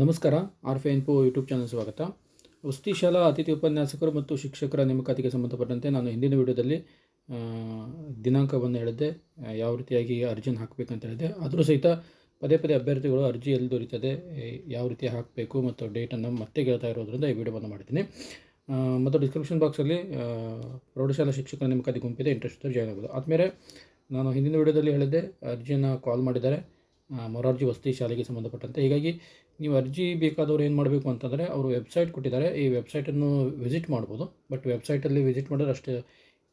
ನಮಸ್ಕಾರ ಆರ್ ಫೆ info YouTube channel ಸ್ವಾಗತ. ವಸ್ತಿ ಶಾಲಾ ಅತಿಥಿ ಉಪನ್ಯಾಸಕರು ಮತ್ತು ಶಿಕ್ಷಕರ ನೇಮಕಾತಿಗೆ ಸಂಬಂಧಪಟ್ಟಂತೆ ನಾನು ಹಿಂದಿನ ವಿಡಿಯೋದಲ್ಲಿ ದಿನಾಂಕವನ್ನು ಹೇಳಿದ್ದೆ ಯಾವ ರೀತಿಯಾಗಿ ಅರ್ಜಿನ ಹಾಕಬೇಕಂತ ಹೇಳಿದೆ ಆದರೂ ಸಹಿತ ಪದೇ ಪದೇ ಅಭ್ಯರ್ಥಿಗಳು ಅರ್ಜಿ ಎಲ್ಲಿ ದೊರೀತದೆ ಯಾವ ರೀತಿ ಹಾಕಬೇಕು ಮತ್ತು ಡೇಟನ್ನು ಮತ್ತೆ ಕೇಳ್ತಾ ಇರೋದ್ರಿಂದ ಈ ವಿಡಿಯೋವನ್ನು ಮಾಡ್ತೀನಿ. ಮತ್ತು ಡಿಸ್ಕ್ರಿಪ್ಷನ್ ಬಾಕ್ಸಲ್ಲಿ ಪ್ರೌಢಶಾಲಾ ಶಿಕ್ಷಕರ ನೇಮಕಾತಿ ಗುಂಪಿದೆ, ಇಂಟ್ರೆಸ್ಟ್ ಜಾಯ್ನ್ ಆಗ್ಬೋದು. ಆದಮೇಲೆ, ನಾನು ಹಿಂದಿನ ವಿಡಿಯೋದಲ್ಲಿ ಹೇಳಿದ್ದೆ, ಅರ್ಜಿಯನ್ನು ಕಾಲ್ ಮಾಡಿದ್ದಾರೆ. ಮೊರಾರ್ಜಿ ವಸತಿ ಶಾಲೆಗೆ ಸಂಬಂಧಪಟ್ಟಂತೆ. ಹೀಗಾಗಿ ನೀವು ಅರ್ಜಿ ಬೇಕಾದವ್ರು ಏನು ಮಾಡಬೇಕು ಅಂತಂದರೆ ಅವರು ವೆಬ್ಸೈಟ್ ಕೊಟ್ಟಿದ್ದಾರೆ. ಈ ವೆಬ್ಸೈಟನ್ನು ವಿಸಿಟ್ ಮಾಡ್ಬೋದು. ಬಟ್ ವೆಬ್ಸೈಟಲ್ಲಿ ವಿಸಿಟ್ ಮಾಡಿದ್ರೆ ಅಷ್ಟು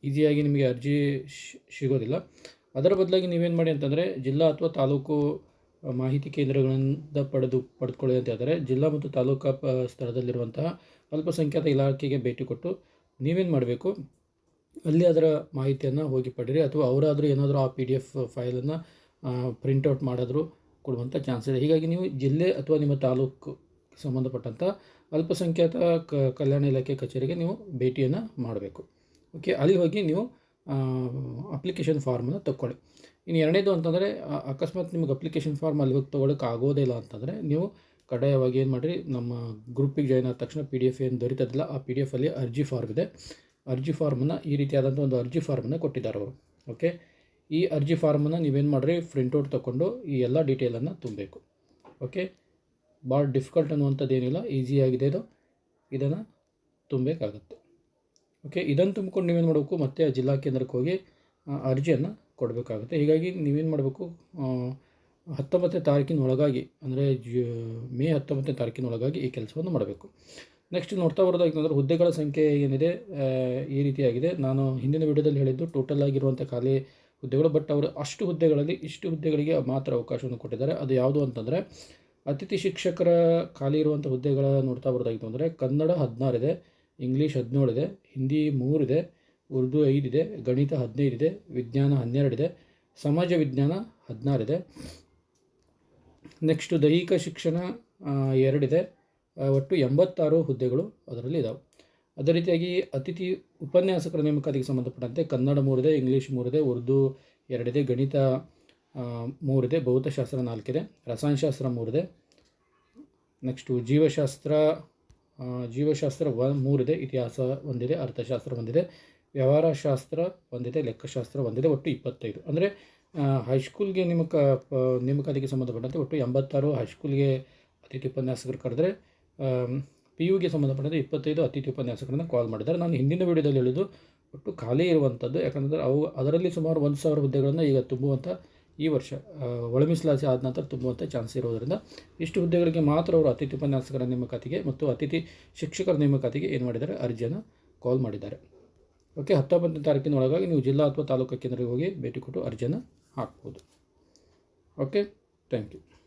ಈಸಿಯಾಗಿ ನಿಮಗೆ ಅರ್ಜಿ ಸಿಗೋದಿಲ್ಲ. ಅದರ ಬದಲಾಗಿ ನೀವೇನು ಮಾಡಿ ಅಂತಂದರೆ ಜಿಲ್ಲಾ ಅಥವಾ ತಾಲೂಕು ಮಾಹಿತಿ ಕೇಂದ್ರಗಳಿಂದ ಪಡೆದು ಪಡೆದುಕೊಳ್ಳಿ ಅಂತ ಹೇಳ್ತಾರೆ. ಜಿಲ್ಲಾ ಮತ್ತು ತಾಲೂಕಾ ಪ ಸ್ಥಳದಲ್ಲಿರುವಂತಹ ಅಲ್ಪಸಂಖ್ಯಾತ ಇಲಾಖೆಗೆ ಭೇಟಿ ಕೊಟ್ಟು ನೀವೇನು ಮಾಡಬೇಕು? ಅಲ್ಲಿ ಅದರ ಮಾಹಿತಿಯನ್ನು ಹೋಗಿ ಪಡೀರಿ. ಅಥವಾ ಅವರಾದರೂ ಏನಾದರೂ ಆ ಪಿ ಡಿ ಎಫ್ ಫೈಲನ್ನು ಪ್ರಿಂಟೌಟ್ ಮಾಡಿದ್ರು ಕೊಡುವಂಥ ಚಾನ್ಸ್ ಇದೆ. ಹೀಗಾಗಿ ನೀವು ಜಿಲ್ಲೆ ಅಥವಾ ನಿಮ್ಮ ತಾಲೂಕು ಸಂಬಂಧಪಟ್ಟಂಥ ಅಲ್ಪಸಂಖ್ಯಾತ ಕ, ಕಲ್ಯಾಣ ಇಲಾಖೆ ಕಚೇರಿಗೆ ನೀವು ಭೇಟಿಯನ್ನು ಮಾಡಬೇಕು. ಓಕೆ ಅಲ್ಲಿ ಹೋಗಿ ನೀವು ಅಪ್ಲಿಕೇಶನ್ ಫಾರ್ಮನ್ನು ತಗೊಳ್ಳಿ ಇನ್ನು ಎರಡನೇದು ಅಂತಂದರೆ ಅಕಸ್ಮಾತ್ ನಿಮಗೆ ಅಪ್ಲಿಕೇಶನ್ ಫಾರ್ಮ್ ಅಲ್ಲಿ ಹೋಗಿ ತೊಗೊಳಕ್ಕೆ ಇಲ್ಲ ಅಂತಂದರೆ, ನೀವು ಕಡ್ಡಾಯವಾಗಿ ಏನು ಮಾಡಿರಿ, ನಮ್ಮ ಗ್ರೂಪಿಗೆ ಜಾಯ್ನ್ ಆದ ತಕ್ಷಣ ಪಿ ಡಿ ಎಫ್ ಏನು ದೊರೀತದಿಲ್ಲ, ಆ ಪಿ ಡಿ ಎಫಲ್ಲಿ ಅರ್ಜಿ ಫಾರ್ಮ್ ಇದೆ. ಅರ್ಜಿ ಫಾರ್ಮನ್ನು ಈ ರೀತಿಯಾದಂಥ ಒಂದು ಅರ್ಜಿ ಫಾರ್ಮನ್ನು ಕೊಟ್ಟಿದ್ದಾರೆ ಅವರು. ಓಕೆ ಈ ಅರ್ಜಿ ಫಾರ್ಮನ್ನು ನೀವೇನು ಮಾಡಿರಿ ಪ್ರಿಂಟೌಟ್ ತೊಗೊಂಡು ಈ ಎಲ್ಲ ಡೀಟೇಲನ್ನು ತುಂಬಬೇಕು. ಓಕೆ ಭಾಳ ಡಿಫಿಕಲ್ಟ್ ಅನ್ನುವಂಥದ್ದು ಏನಿಲ್ಲ ಈಸಿಯಾಗಿದೆ ಇದು. ಇದನ್ನು ತುಂಬಬೇಕಾಗುತ್ತೆ. ಓಕೆ ಇದನ್ನು ತುಂಬಿಕೊಂಡು ನೀವೇನು ಮಾಡಬೇಕು, ಮತ್ತೆ ಜಿಲ್ಲಾ ಕೇಂದ್ರಕ್ಕೆ ಹೋಗಿ ಅರ್ಜಿಯನ್ನು ಕೊಡಬೇಕಾಗುತ್ತೆ. ಹೀಗಾಗಿ ನೀವೇನು ಮಾಡಬೇಕು ಹತ್ತೊಂಬತ್ತನೇ ತಾರೀಕಿನ ಒಳಗಾಗಿ, ಅಂದರೆ ಜ, ಮೇ ಹತ್ತೊಂಬತ್ತನೇ ತಾರೀಕಿನ ಒಳಗಾಗಿ ಈ ಕೆಲಸವನ್ನು ಮಾಡಬೇಕು. ನೆಕ್ಸ್ಟ್ ನೋಡ್ತಾ ಬರೋದಾಗಿತ್ತಂದ್ರೆ ಹುದ್ದೆಗಳ ಸಂಖ್ಯೆ ಏನಿದೆ ಈ ರೀತಿಯಾಗಿದೆ. ನಾನು ಹಿಂದಿನ ವಿಡಿಯೋದಲ್ಲಿ ಹೇಳಿದ್ದು ಟೋಟಲ್ ಆಗಿರುವಂಥ ಖಾಲಿ ಹುದ್ದೆಗಳು ಬಟ್ ಅವರು ಅಷ್ಟು ಹುದ್ದೆಗಳಲ್ಲಿ, ಇಷ್ಟು ಹುದ್ದೆಗಳಿಗೆ ಮಾತ್ರ ಅವಕಾಶವನ್ನು ಕೊಟ್ಟಿದ್ದಾರೆ. ಅದು ಯಾವುದು ಅಂತಂದರೆ, ಅತಿಥಿ ಶಿಕ್ಷಕರ ಖಾಲಿ ಇರುವಂಥ ಹುದ್ದೆಗಳ ನೋಡ್ತಾ ಬರೋದಾಗಿತ್ತು ಅಂದರೆ, ಕನ್ನಡ ಹದಿನಾರಿದೆ ಇಂಗ್ಲೀಷ್ ಹದಿನೇಳಿದೆ ಹಿಂದಿ ಮೂರಿದೆ ಉರ್ದು ಐದಿದೆ ಗಣಿತ ಹದಿನೈದಿದೆ ವಿಜ್ಞಾನ ಹನ್ನೆರಡಿದೆ ಸಮಾಜ ವಿಜ್ಞಾನ ಹದಿನಾರಿದೆ ನೆಕ್ಸ್ಟು ದೈಹಿಕ ಶಿಕ್ಷಣ ಎರಡಿದೆ ಒಟ್ಟು ಎಂಬತ್ತಾರು ಹುದ್ದೆಗಳು ಅದರಲ್ಲಿ ಇದ್ದಾವೆ ಅದೇ ರೀತಿಯಾಗಿ ಅತಿಥಿ ಉಪನ್ಯಾಸಕರ ನೇಮಕಾತಿಗೆ ಸಂಬಂಧಪಟ್ಟಂತೆ ಕನ್ನಡ ಮೂರಿದೆ, ಇಂಗ್ಲೀಷ್ ಮೂರಿದೆ, ಉರ್ದು ಎರಡಿದೆ, ಗಣಿತ ಮೂರಿದೆ, ಭೌತಶಾಸ್ತ್ರ ನಾಲ್ಕಿದೆ, ರಸಾಯನಶಾಸ್ತ್ರ ಮೂರಿದೆ. ನೆಕ್ಸ್ಟು ಜೀವಶಾಸ್ತ್ರ ಜೀವಶಾಸ್ತ್ರ ಒ ಮೂರಿದೆ, ಇತಿಹಾಸ ಒಂದಿದೆ, ಅರ್ಥಶಾಸ್ತ್ರ ಒಂದಿದೆ, ವ್ಯವಹಾರಶಾಸ್ತ್ರ ಒಂದಿದೆ, ಲೆಕ್ಕಶಾಸ್ತ್ರ ಒಂದಿದೆ, ಒಟ್ಟು ಇಪ್ಪತ್ತೈದು. ಅಂದರೆ ಹೈಸ್ಕೂಲ್ಗೆ ನೇಮಕ ನೇಮಕಾತಿಗೆ ಸಂಬಂಧಪಟ್ಟಂತೆ ಒಟ್ಟು ಎಂಬತ್ತಾರು ಹೈಸ್ಕೂಲ್ಗೆ ಅತಿಥಿ ಉಪನ್ಯಾಸಕರು ಕರೆದ್ರೆ ಪಿ ಯುಗೆ ಸಂಬಂಧಪಟ್ಟಂತೆ ಇಪ್ಪತ್ತೈದು ಅತಿಥಿ ಉಪನ್ಯಾಸಕರನ್ನು ಕಾಲ್ ಮಾಡಿದ್ದಾರೆ. ನಾನು ಹಿಂದಿನ ವಿಡಿಯೋದಲ್ಲಿ ಹೇಳಿದ್ದು, ಒಟ್ಟು ಖಾಲಿ ಇರುವಂಥದ್ದು ಯಾಕಂದರೆ ಅವು ಅದರಲ್ಲಿ ಸುಮಾರು ಒಂದು ಸಾವಿರ ಹುದ್ದೆಗಳನ್ನು ಈಗ ತುಂಬುವಂಥ ಈ ವರ್ಷ ಒಳ ಆದ ನಂತರ ತುಂಬುವಂಥ ಚಾನ್ಸ್ ಇರೋದರಿಂದ ಇಷ್ಟು ಹುದ್ದೆಗಳಿಗೆ ಮಾತ್ರ ಅವರು ಅತಿಥಿ ಉಪನ್ಯಾಸಕರ ನೇಮಕಾತಿಗೆ ಮತ್ತು ಅತಿಥಿ ಶಿಕ್ಷಕರ ನೇಮಕಾತಿಗೆ ಏನು ಮಾಡಿದ್ದಾರೆ? ಅರ್ಜಿಯನ್ನು ಕಾಲ್ ಮಾಡಿದ್ದಾರೆ. ಓಕೆ, ಹತ್ತೊಂಬತ್ತನೇ ತಾರೀಕಿನ ಒಳಗಾಗಿ ನೀವು ಜಿಲ್ಲಾ ಅಥವಾ ತಾಲೂಕು ಕೇಂದ್ರಕ್ಕೆ ಹೋಗಿ ಭೇಟಿ ಕೊಟ್ಟು ಅರ್ಜಿಯನ್ನು ಹಾಕ್ಬೋದು. Okay thank you